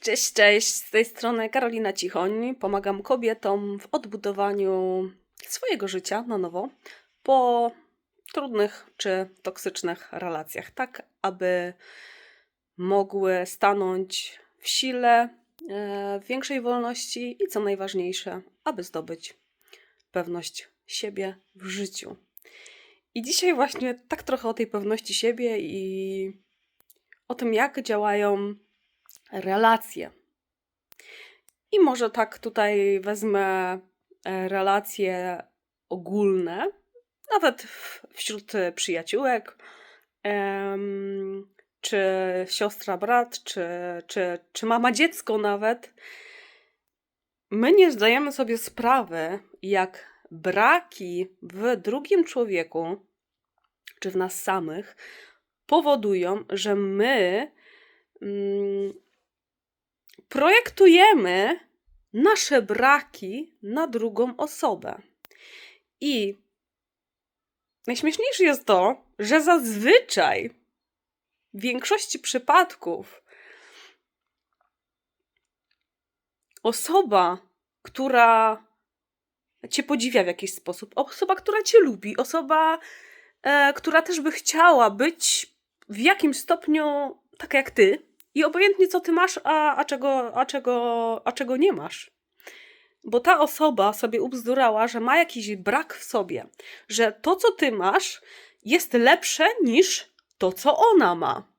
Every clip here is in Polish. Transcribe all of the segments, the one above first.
Cześć, cześć, z tej strony Karolina Cichoń. Pomagam kobietom w odbudowaniu swojego życia na nowo po trudnych czy toksycznych relacjach, tak aby mogły stanąć w sile, e, w większej wolności i co najważniejsze, aby zdobyć pewność siebie w życiu. I dzisiaj właśnie tak trochę o tej pewności siebie i o tym, jak działają relacje. I może tak tutaj wezmę e, relacje ogólne, nawet wśród przyjaciółek, czy siostra, brat, czy, czy, czy mama, dziecko nawet. My nie zdajemy sobie sprawy, jak braki w drugim człowieku, czy w nas samych, powodują, że my mm, projektujemy nasze braki na drugą osobę. I najśmieszniejsze jest to, że zazwyczaj w większości przypadków osoba, która cię podziwia w jakiś sposób, osoba, która cię lubi, osoba, e, która też by chciała być w jakimś stopniu taka jak ty, i obojętnie co ty masz, a, a, czego, a, czego, a czego nie masz. Bo ta osoba sobie ubzdurała, że ma jakiś brak w sobie, że to, co ty masz, jest lepsze niż to, co ona ma.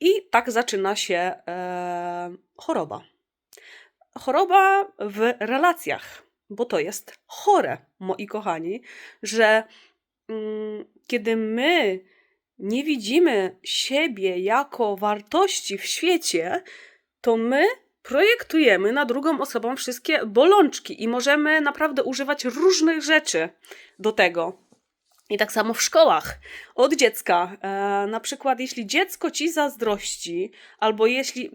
I tak zaczyna się e, choroba. Choroba w relacjach, bo to jest chore, moi kochani, że mm, kiedy my nie widzimy siebie jako wartości w świecie, to my projektujemy na drugą osobę wszystkie bolączki i możemy naprawdę używać różnych rzeczy do tego. I tak samo w szkołach. Od dziecka. E, na przykład, jeśli dziecko ci zazdrości, albo jeśli.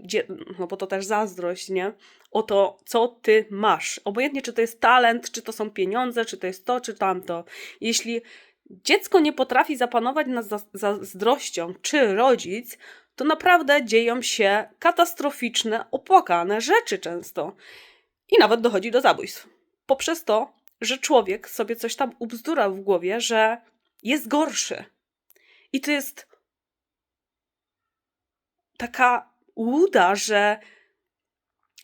No bo to też zazdrość, nie? O to, co ty masz. Obojętnie, czy to jest talent, czy to są pieniądze, czy to jest to, czy tamto. Jeśli dziecko nie potrafi zapanować nad za- zazdrością, czy rodzic, to naprawdę dzieją się katastroficzne, opłakane rzeczy często. I nawet dochodzi do zabójstw. Poprzez to, że człowiek sobie coś tam ubzdura w głowie, że jest gorszy. I to jest taka łuda, że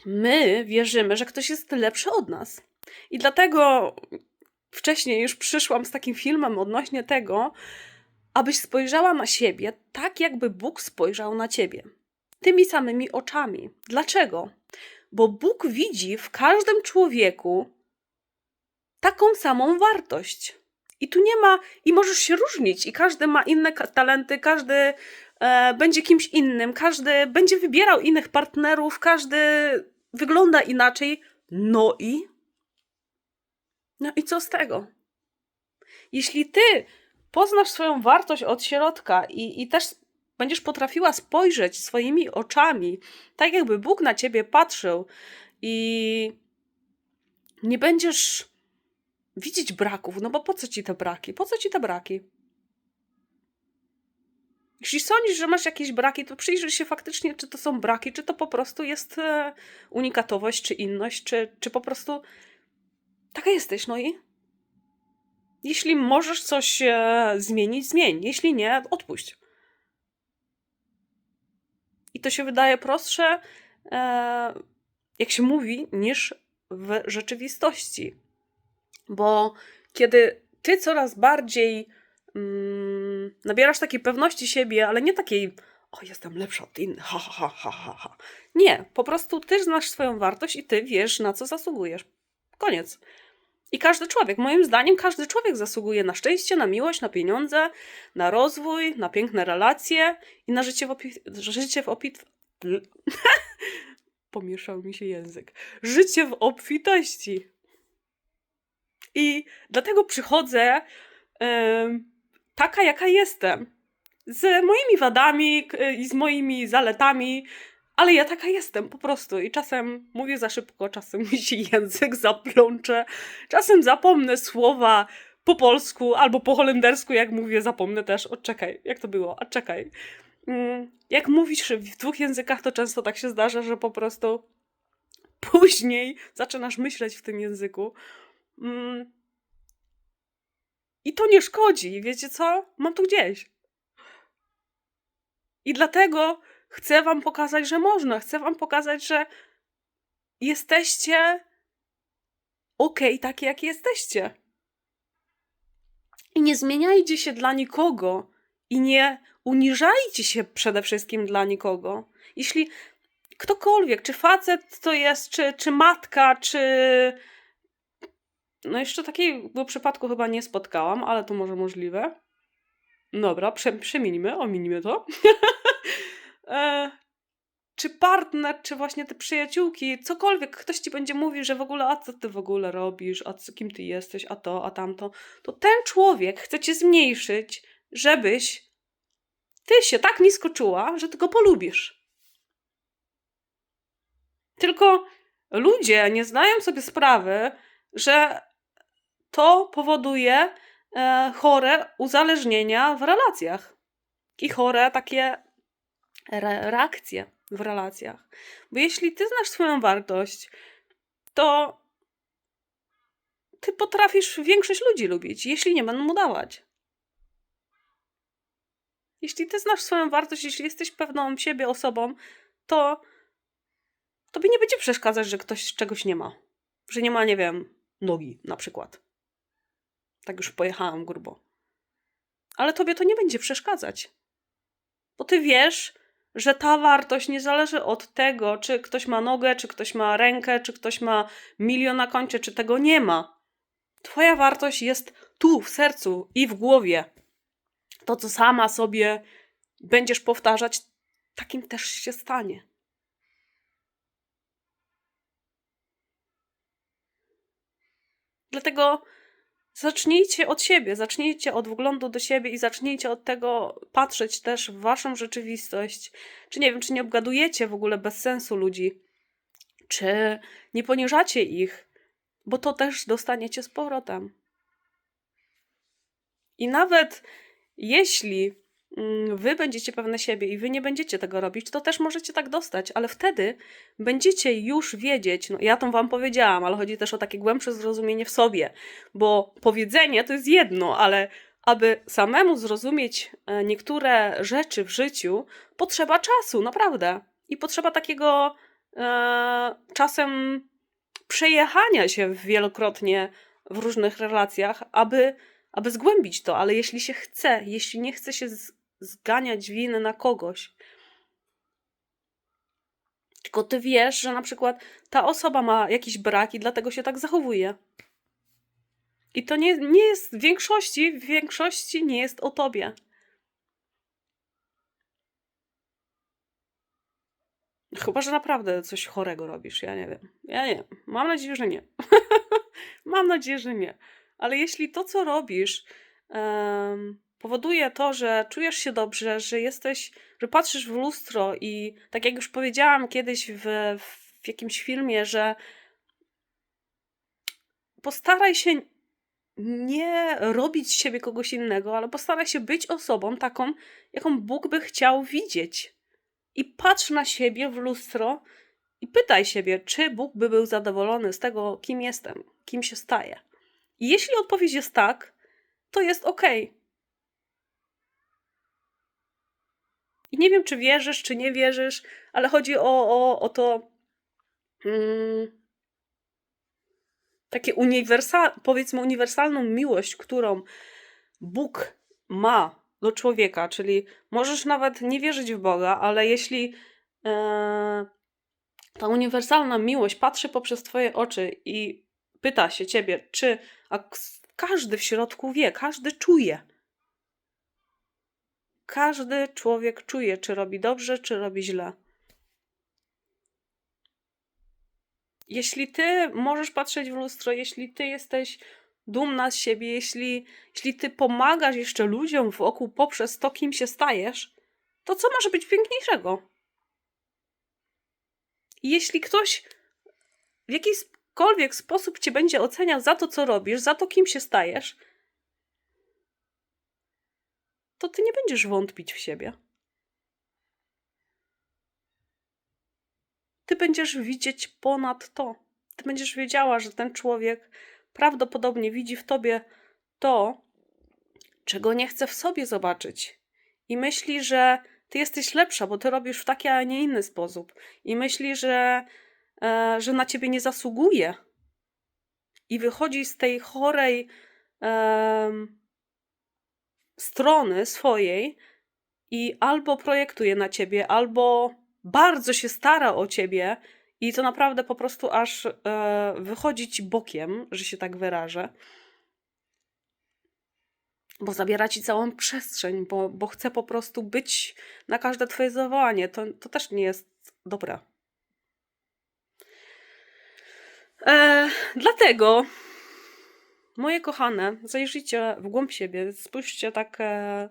my wierzymy, że ktoś jest lepszy od nas. I dlatego wcześniej już przyszłam z takim filmem odnośnie tego, abyś spojrzała na siebie tak, jakby Bóg spojrzał na ciebie. Tymi samymi oczami. Dlaczego? Bo Bóg widzi w każdym człowieku taką samą wartość. I tu nie ma, i możesz się różnić, i każdy ma inne talenty, każdy e, będzie kimś innym, każdy będzie wybierał innych partnerów, każdy wygląda inaczej. No i? No i co z tego? Jeśli ty poznasz swoją wartość od środka i, i też będziesz potrafiła spojrzeć swoimi oczami, tak jakby Bóg na ciebie patrzył i nie będziesz widzieć braków, no bo po co ci te braki? Po co ci te braki? Jeśli sądzisz, że masz jakieś braki, to przyjrzyj się faktycznie, czy to są braki, czy to po prostu jest e, unikatowość, czy inność, czy, czy po prostu taka jesteś, no i jeśli możesz coś e, zmienić, zmień. Jeśli nie, odpuść. I to się wydaje prostsze, e, jak się mówi, niż w rzeczywistości. Bo kiedy ty coraz bardziej mm, nabierasz takiej pewności siebie, ale nie takiej, o, jestem lepsza od innych, ha, ha, ha, ha, ha. Nie, po prostu ty znasz swoją wartość i ty wiesz, na co zasługujesz. Koniec. I każdy człowiek, moim zdaniem, każdy człowiek zasługuje na szczęście, na miłość, na pieniądze, na rozwój, na piękne relacje i na życie w, opi- życie w opit... Pomieszał mi się język. Życie w obfitości. I dlatego przychodzę em, taka, jaka jestem. Z moimi wadami i z moimi zaletami, ale ja taka jestem po prostu. I czasem mówię za szybko, czasem mi się język zaplącze, czasem zapomnę słowa po polsku albo po holendersku, jak mówię, zapomnę też. Odczekaj, jak to było? Odczekaj. mm, jak mówisz w dwóch językach, to często tak się zdarza, że po prostu później zaczynasz myśleć w tym języku. Mm. I to nie szkodzi. Wiecie co? Mam to gdzieś. I dlatego chcę Wam pokazać, że można. Chcę Wam pokazać, że jesteście ok, takie jak jesteście. I nie zmieniajcie się dla nikogo i nie uniżajcie się przede wszystkim dla nikogo. Jeśli ktokolwiek, czy facet to jest, czy, czy matka, czy. No, jeszcze takiego przypadku chyba nie spotkałam, ale to może możliwe. Dobra, prze, przemienimy, ominimy to. e, czy partner, czy właśnie te przyjaciółki, cokolwiek, ktoś ci będzie mówił, że w ogóle, a co ty w ogóle robisz, a co, kim ty jesteś, a to, a tamto, to ten człowiek chce cię zmniejszyć, żebyś ty się tak nisko czuła, że ty go polubisz. Tylko ludzie nie zdają sobie sprawy, że to powoduje e, chore uzależnienia w relacjach i chore takie re reakcje w relacjach. Bo jeśli ty znasz swoją wartość, to ty potrafisz większość ludzi lubić, jeśli nie będą mu dawać. Jeśli ty znasz swoją wartość, jeśli jesteś pewną siebie osobą, to tobie nie będzie przeszkadzać, że ktoś czegoś nie ma. Że nie ma, nie wiem, nogi na przykład. Tak już pojechałam grubo. Ale tobie to nie będzie przeszkadzać. Bo ty wiesz, że ta wartość nie zależy od tego, czy ktoś ma nogę, czy ktoś ma rękę, czy ktoś ma milion na koncie, czy tego nie ma. Twoja wartość jest tu, w sercu i w głowie. To, co sama sobie będziesz powtarzać, takim też się stanie. Dlatego zacznijcie od siebie, zacznijcie od wglądu do siebie i zacznijcie od tego patrzeć też w waszą rzeczywistość. Czy nie wiem, czy nie obgadujecie w ogóle bez sensu ludzi, czy nie poniżacie ich, bo to też dostaniecie z powrotem. I nawet jeśli wy będziecie pewne siebie i wy nie będziecie tego robić, to też możecie tak dostać, ale wtedy będziecie już wiedzieć, no ja to wam powiedziałam, ale chodzi też o takie głębsze zrozumienie w sobie, bo powiedzenie to jest jedno, ale aby samemu zrozumieć e, niektóre rzeczy w życiu, potrzeba czasu, naprawdę. I potrzeba takiego e, czasem przejechania się wielokrotnie w różnych relacjach, aby aby zgłębić to, ale jeśli się chce, jeśli nie chce się zganiać winy na kogoś, tylko ty wiesz, że na przykład ta osoba ma jakiś brak i dlatego się tak zachowuje. I to nie, nie jest w większości, w większości nie jest o tobie. Chyba, że naprawdę coś chorego robisz. Ja nie wiem. Ja nie. Mam nadzieję, że nie. Mam nadzieję, że nie. Ale jeśli to, co robisz, um, powoduje to, że czujesz się dobrze, że jesteś, że patrzysz w lustro i tak jak już powiedziałam kiedyś w, w jakimś filmie, że postaraj się nie robić z siebie kogoś innego, ale postaraj się być osobą taką, jaką Bóg by chciał widzieć. I patrz na siebie w lustro i pytaj siebie, czy Bóg by był zadowolony z tego, kim jestem, kim się staję. I jeśli odpowiedź jest tak, to jest ok. I nie wiem, czy wierzysz, czy nie wierzysz, ale chodzi o, o, o to. Hmm, takie uniwersal, powiedzmy, uniwersalną miłość, którą Bóg ma do człowieka, czyli możesz nawet nie wierzyć w Boga, ale jeśli e, ta uniwersalna miłość patrzy poprzez Twoje oczy i pyta się Ciebie, czy a każdy w środku wie, każdy czuje. Każdy człowiek czuje, czy robi dobrze, czy robi źle. Jeśli ty możesz patrzeć w lustro, jeśli ty jesteś dumna z siebie, jeśli, jeśli ty pomagasz jeszcze ludziom wokół poprzez to, kim się stajesz, to co może być piękniejszego? jeśli ktoś w jakiś jakikolwiek sposób cię będzie oceniał za to, co robisz, za to, kim się stajesz, to ty nie będziesz wątpić w siebie. Ty będziesz widzieć ponad to. Ty będziesz wiedziała, że ten człowiek prawdopodobnie widzi w tobie to, czego nie chce w sobie zobaczyć. I myśli, że ty jesteś lepsza, bo ty robisz w taki, a nie inny sposób. I myśli, że, e, że na ciebie nie zasługuje. I wychodzi z tej chorej. E, strony swojej i albo projektuje na ciebie, albo bardzo się stara o ciebie i to naprawdę po prostu aż e, wychodzi ci bokiem, że się tak wyrażę. Bo zabiera ci całą przestrzeń, bo, bo chce po prostu być na każde twoje zawołanie. To, to też nie jest dobre. E, dlatego, moje kochane, zajrzyjcie w głąb siebie, spójrzcie tak e,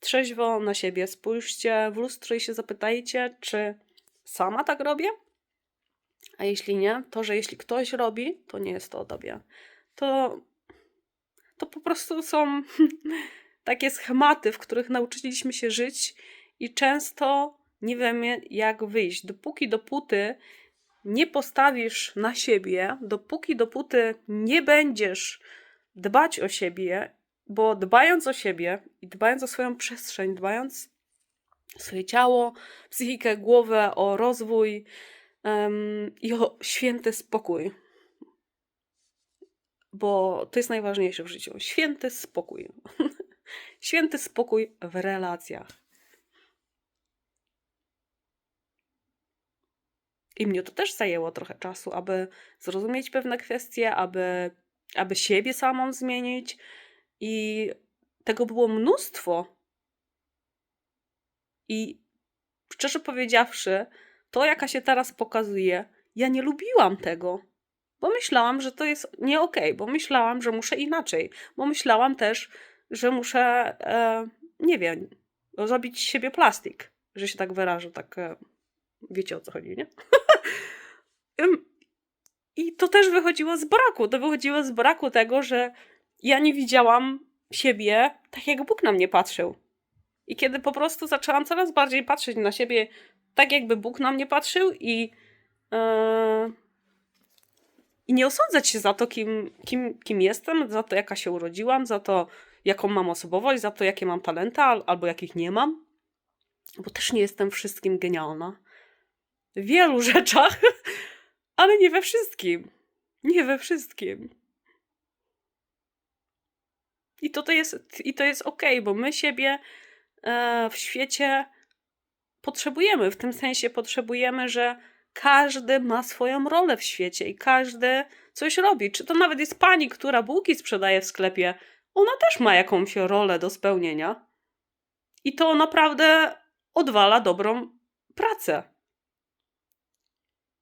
trzeźwo na siebie, spójrzcie w lustro i się zapytajcie, czy sama tak robię? A jeśli nie, to że jeśli ktoś robi, to nie jest to o tobie. To, to po prostu są takie schematy, w których nauczyliśmy się żyć i często nie wiemy, jak wyjść. Dopóki dopóty nie postawisz na siebie, dopóki dopóty nie będziesz dbać o siebie, bo dbając o siebie i dbając o swoją przestrzeń, dbając o swoje ciało, psychikę, głowę, o rozwój em, i o święty spokój. Bo to jest najważniejsze w życiu. Święty spokój. święty spokój w relacjach. I mnie to też zajęło trochę czasu, aby zrozumieć pewne kwestie, aby, aby siebie samą zmienić. I tego było mnóstwo. I szczerze powiedziawszy, to jaka się teraz pokazuje, ja nie lubiłam tego. Bo myślałam, że to jest nie okej, okay, bo myślałam, że muszę inaczej, bo myślałam też, że muszę, e, nie wiem, zrobić siebie plastik, że się tak wyrażę, tak e, wiecie o co chodzi, nie? I to też wychodziło z braku. To wychodziło z braku tego, że ja nie widziałam siebie tak, jak Bóg na mnie patrzył. I kiedy po prostu zaczęłam coraz bardziej patrzeć na siebie tak, jakby Bóg na mnie patrzył i, yy, i nie osądzać się za to, kim, kim, kim jestem, za to, jaka się urodziłam, za to, jaką mam osobowość, za to, jakie mam talenta albo jakich nie mam, bo też nie jestem wszystkim genialna. W wielu rzeczach, ale nie we wszystkim. Nie we wszystkim. I to, to jest, i to jest okej, bo my siebie e, w świecie potrzebujemy. W tym sensie potrzebujemy, że każdy ma swoją rolę w świecie i każdy coś robi. Czy to nawet jest pani, która bułki sprzedaje w sklepie, ona też ma jakąś rolę do spełnienia. I to naprawdę odwala dobrą pracę.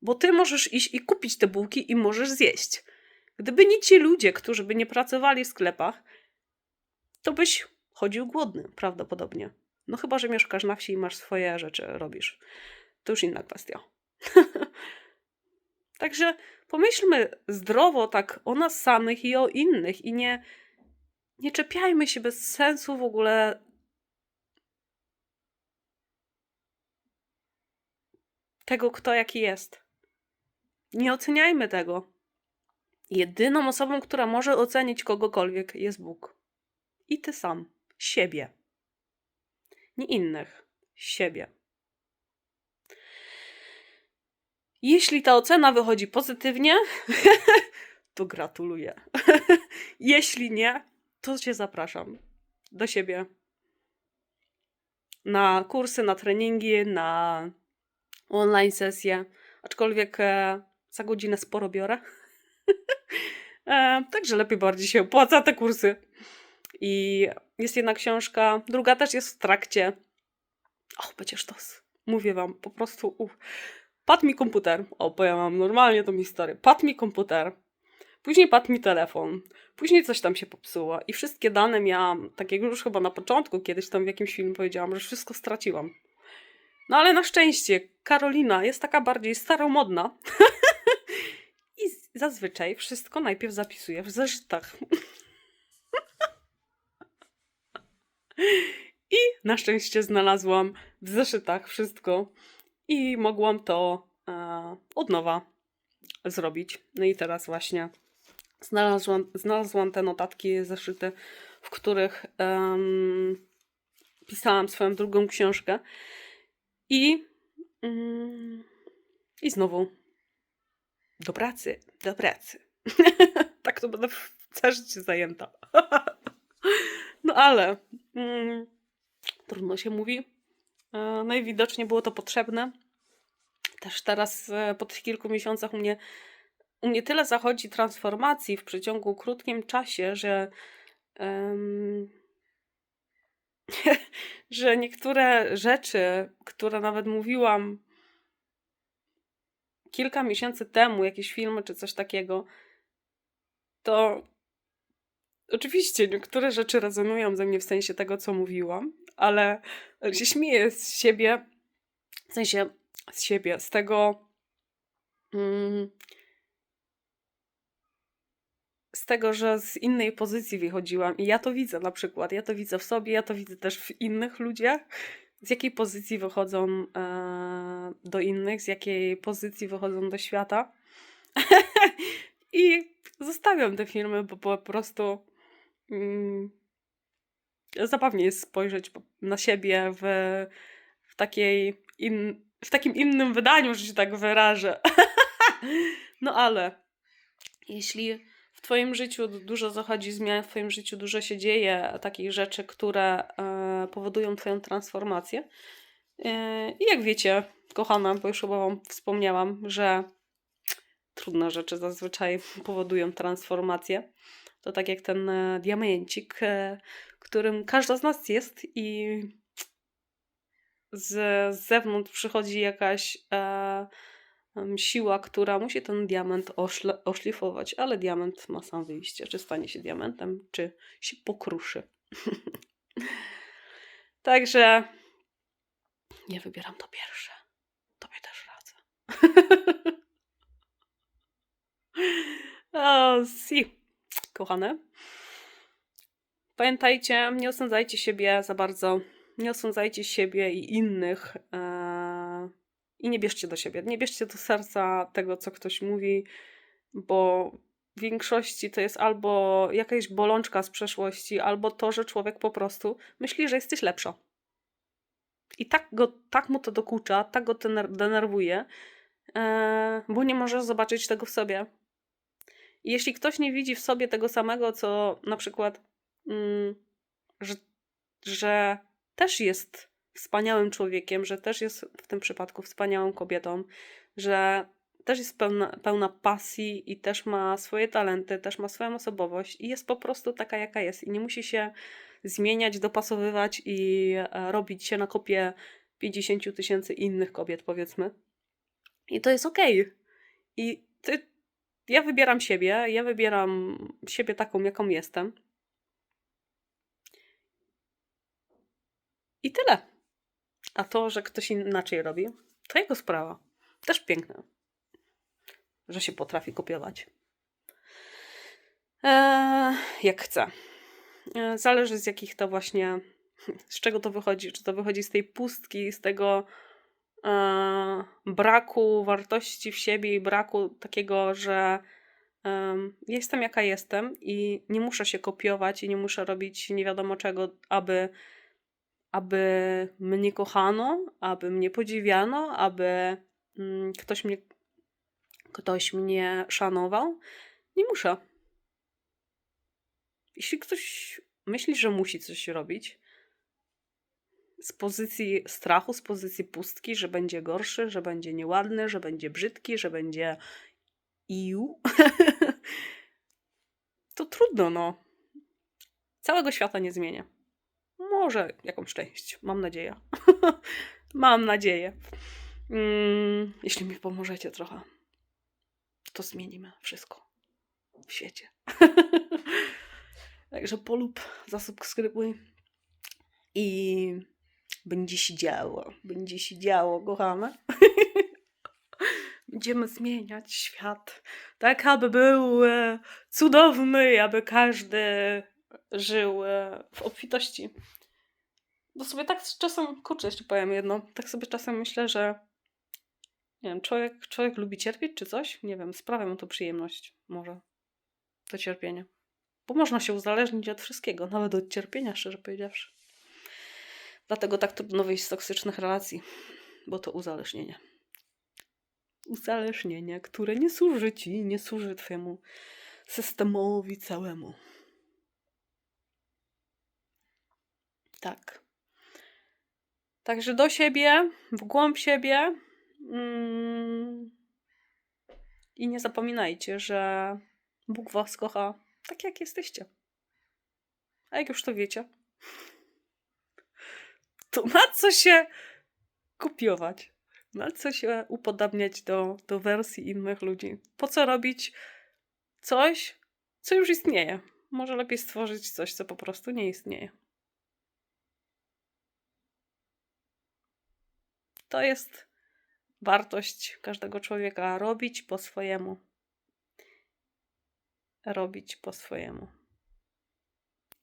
Bo ty możesz iść i kupić te bułki i możesz zjeść. Gdyby nie ci ludzie, którzy by nie pracowali w sklepach, to byś chodził głodny prawdopodobnie. No chyba, że mieszkasz na wsi i masz swoje rzeczy, robisz. To już inna kwestia. Także pomyślmy zdrowo tak o nas samych i o innych i nie, nie czepiajmy się bez sensu w ogóle tego, kto jaki jest. Nie oceniajmy tego. Jedyną osobą, która może ocenić kogokolwiek, jest Bóg. I ty sam, siebie. Nie innych, siebie. Jeśli ta ocena wychodzi pozytywnie, to gratuluję. Jeśli nie, to cię zapraszam do siebie na kursy, na treningi, na online sesje. Aczkolwiek e, za godzinę sporo biorę. e, także lepiej bardziej się opłaca te kursy. I jest jedna książka, druga też jest w trakcie. Och, przecież to mówię wam, po prostu uff. Padł mi komputer. O, bo ja mam normalnie tą historię. Padł mi komputer. Później padł mi telefon. Później coś tam się popsuło. I wszystkie dane miałam, tak jak już chyba na początku, kiedyś tam w jakimś filmie powiedziałam, że wszystko straciłam. No ale na szczęście Karolina jest taka bardziej staromodna. Zazwyczaj wszystko najpierw zapisuje w zeszytach. I na szczęście znalazłam w zeszytach wszystko i mogłam to e, od nowa zrobić. No i teraz właśnie znalazłam, znalazłam te notatki zeszyte, w których em, pisałam swoją drugą książkę. I, mm, i znowu do pracy, do pracy. tak to będę całe życie zajęta. no ale mm, trudno się mówi. E, najwidoczniej było to potrzebne. Też teraz e, po tych kilku miesiącach u mnie, u mnie tyle zachodzi transformacji w przeciągu krótkim czasie, że em, że niektóre rzeczy, które nawet mówiłam kilka miesięcy temu, jakieś filmy czy coś takiego, to oczywiście niektóre rzeczy rezonują ze mnie w sensie tego, co mówiłam, ale się śmieję z siebie, w sensie z siebie, z tego, mm, z tego, że z innej pozycji wychodziłam i ja to widzę na przykład, ja to widzę w sobie, ja to widzę też w innych ludziach, z jakiej pozycji wychodzą e, do innych, z jakiej pozycji wychodzą do świata. I zostawiam te filmy, bo po prostu mm, zabawnie jest spojrzeć na siebie w, w takiej in, w takim innym wydaniu, że się tak wyrażę. no ale jeśli w Twoim życiu dużo zachodzi zmian, w Twoim życiu dużo się dzieje takich rzeczy, które e, powodują Twoją transformację. E, I jak wiecie, kochana, bo już chyba Wam wspomniałam, że trudne rzeczy zazwyczaj powodują transformację. To tak jak ten e, diamencik, e, którym każda z nas jest i z, zewnątrz przychodzi jakaś e, siła, która musi ten diament oszle, oszlifować, ale diament ma sam wyjście, czy stanie się diamentem, czy się pokruszy. Także nie wybieram to pierwsze. Tobie też radzę. o, si. Kochane. Pamiętajcie, nie osądzajcie siebie za bardzo. Nie osądzajcie siebie i innych. E, I nie bierzcie do siebie. Nie bierzcie do serca tego, co ktoś mówi, bo większości to jest albo jakaś bolączka z przeszłości, albo to, że człowiek po prostu myśli, że jesteś lepsza. I tak, go, tak mu to dokucza, tak go denerwuje, e, bo nie może zobaczyć tego w sobie. Jeśli ktoś nie widzi w sobie tego samego, co na przykład, mm, że, że też jest wspaniałym człowiekiem, że też jest w tym przypadku wspaniałą kobietą, że też jest pełna, pełna pasji i też ma swoje talenty, też ma swoją osobowość i jest po prostu taka, jaka jest. I nie musi się zmieniać, dopasowywać i e, robić się na kopie 50 tysięcy innych kobiet, powiedzmy. I to jest okej. Okay. I ty, ja wybieram siebie, ja wybieram siebie taką, jaką jestem. I tyle. A to, że ktoś inaczej robi, to jego sprawa. Też piękne, że się potrafi kopiować. Eee, jak chce. Eee, zależy z jakich to właśnie, z czego to wychodzi. Czy to wychodzi z tej pustki, z tego eee, braku wartości w siebie i braku takiego, że jestem jaka jestem i nie muszę się kopiować i nie muszę robić nie wiadomo czego, aby aby mnie kochano, aby mnie podziwiano, aby mm, ktoś mnie, ktoś mnie szanował. Nie muszę. Jeśli ktoś myśli, że musi coś robić, z pozycji strachu, z pozycji pustki, że będzie gorszy, że będzie nieładny, że będzie brzydki, że będzie iu, to trudno, no. Całego świata nie zmienia. Może jakąś część, mam nadzieję. mam nadzieję. Mm, jeśli mi pomożecie trochę, to zmienimy wszystko w świecie. Także polub, zasubskrybuj i będzie się działo. Będzie się działo, kochane. Będziemy zmieniać świat tak, aby był e, cudowny, aby każdy żył e, w obfitości. Bo sobie tak czasem, kurczę, jeszcze powiem jedno, tak sobie czasem myślę, że Nie wiem, człowiek, człowiek lubi cierpieć czy coś? Nie wiem, sprawia mu to przyjemność. Może. To cierpienie. Bo można się uzależnić od wszystkiego, nawet od cierpienia, szczerze powiedziawszy. Dlatego tak trudno wyjść z toksycznych relacji, bo to uzależnienie. Uzależnienie, które nie służy ci, nie służy twojemu systemowi całemu. Tak. Także do siebie, w głąb siebie. Mm, I nie zapominajcie, że Bóg was kocha tak, jak jesteście. A jak już to wiecie, to na co się kopiować? Na co się upodabniać do, do wersji innych ludzi? Po co robić coś, co już istnieje? Może lepiej stworzyć coś, co po prostu nie istnieje. To jest wartość każdego człowieka robić po swojemu. Robić po swojemu.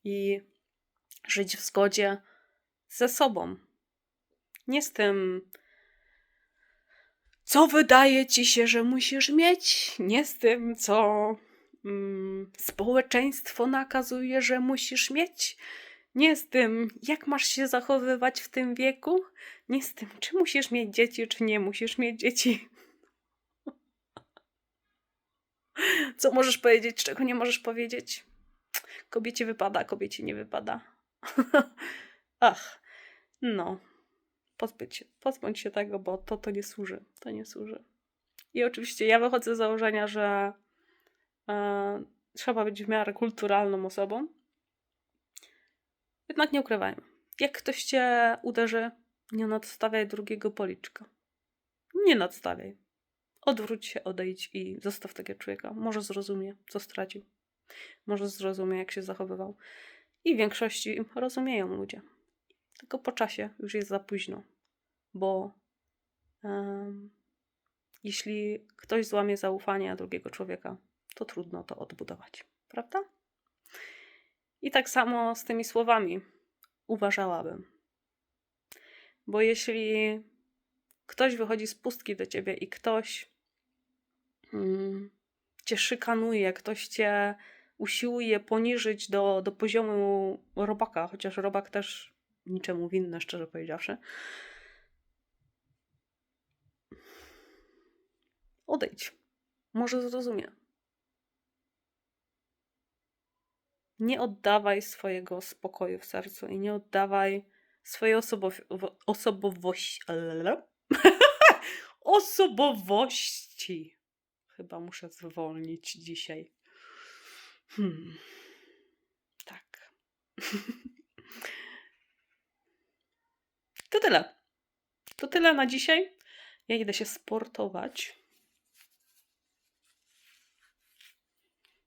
I żyć w zgodzie ze sobą. Nie z tym, co wydaje ci się, że musisz mieć, nie z tym, co mm, społeczeństwo nakazuje, że musisz mieć, nie z tym, jak masz się zachowywać w tym wieku, nie z tym, czy musisz mieć dzieci, czy nie musisz mieć dzieci. Co możesz powiedzieć, czego nie możesz powiedzieć? Kobiecie wypada, kobiecie nie wypada. Ach, no. Pozbyć się, pozbądź się tego, bo to, to nie służy. To nie służy. I oczywiście ja wychodzę z założenia, że e, trzeba być w miarę kulturalną osobą. Jednak nie ukrywajmy. Jak ktoś cię uderzy, nie nadstawiaj drugiego policzka. Nie nadstawiaj. Odwróć się, odejdź i zostaw takiego człowieka. Może zrozumie, co stracił. Może zrozumie, jak się zachowywał. I w większości rozumieją ludzie. Tylko po czasie już jest za późno, bo em, jeśli ktoś złamie zaufanie drugiego człowieka, to trudno to odbudować, prawda? I tak samo z tymi słowami uważałabym. Bo jeśli ktoś wychodzi z pustki do ciebie i ktoś mm, cię szykanuje, ktoś cię usiłuje poniżyć do, do poziomu robaka, chociaż robak też niczemu winny, szczerze powiedziawszy. Odejdź. Może zrozumie. Nie oddawaj swojego spokoju w sercu i nie oddawaj swojej osobow- osobowości. osobowości. Chyba muszę zwolnić dzisiaj. Hmm. Tak. To tyle. To tyle na dzisiaj. Ja idę się sportować.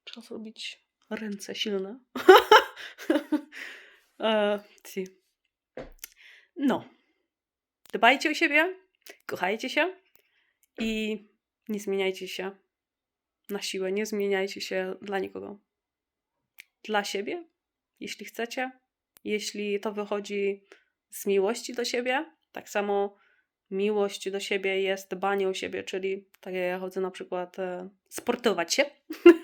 Trzeba zrobić ręce silne. e, no. Dbajcie o siebie, kochajcie się i nie zmieniajcie się na siłę. Nie zmieniajcie się dla nikogo. Dla siebie, jeśli chcecie. Jeśli to wychodzi z miłości do siebie, tak samo miłość do siebie jest dbanie o siebie, czyli tak jak ja chodzę na przykład e, sportować się.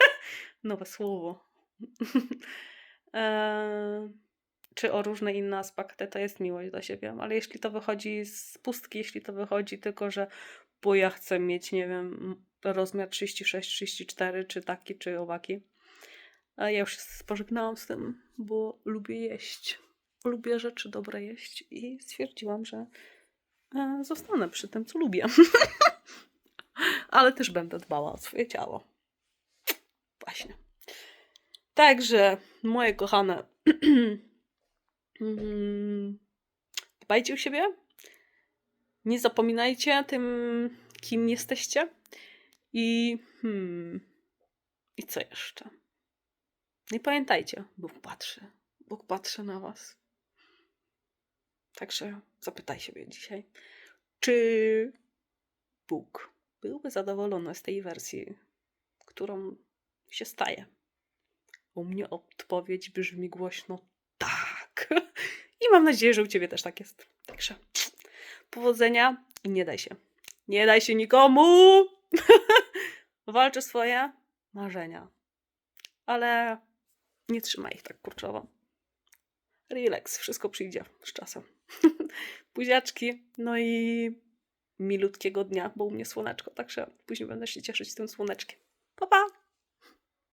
Nowe słowo. e, czy o różne inne aspekty, to jest miłość do siebie. Ale jeśli to wychodzi z pustki, jeśli to wychodzi tylko, że bo ja chcę mieć, nie wiem, rozmiar 36, 34, czy taki, czy owaki. A ja już się pożegnałam z tym, bo lubię jeść. Lubię rzeczy dobre jeść i stwierdziłam, że e, zostanę przy tym, co lubię. Ale też będę dbała o swoje ciało. Właśnie. Także, moje kochane, mm, dbajcie o siebie. Nie zapominajcie tym, kim jesteście. I hmm, i co jeszcze? Nie pamiętajcie, Bóg patrzy. Bóg patrzy na was. Także zapytaj siebie dzisiaj, czy Bóg byłby zadowolony z tej wersji, którą się staje? U mnie odpowiedź brzmi głośno tak. I mam nadzieję, że u ciebie też tak jest. Także powodzenia i nie daj się. Nie daj się nikomu! Walcz swoje marzenia. Ale nie trzymaj ich tak kurczowo. Relax, wszystko przyjdzie z czasem. Buziaczki, no i milutkiego dnia, bo u mnie słoneczko, także później będę się cieszyć tym słoneczkiem. Pa, pa!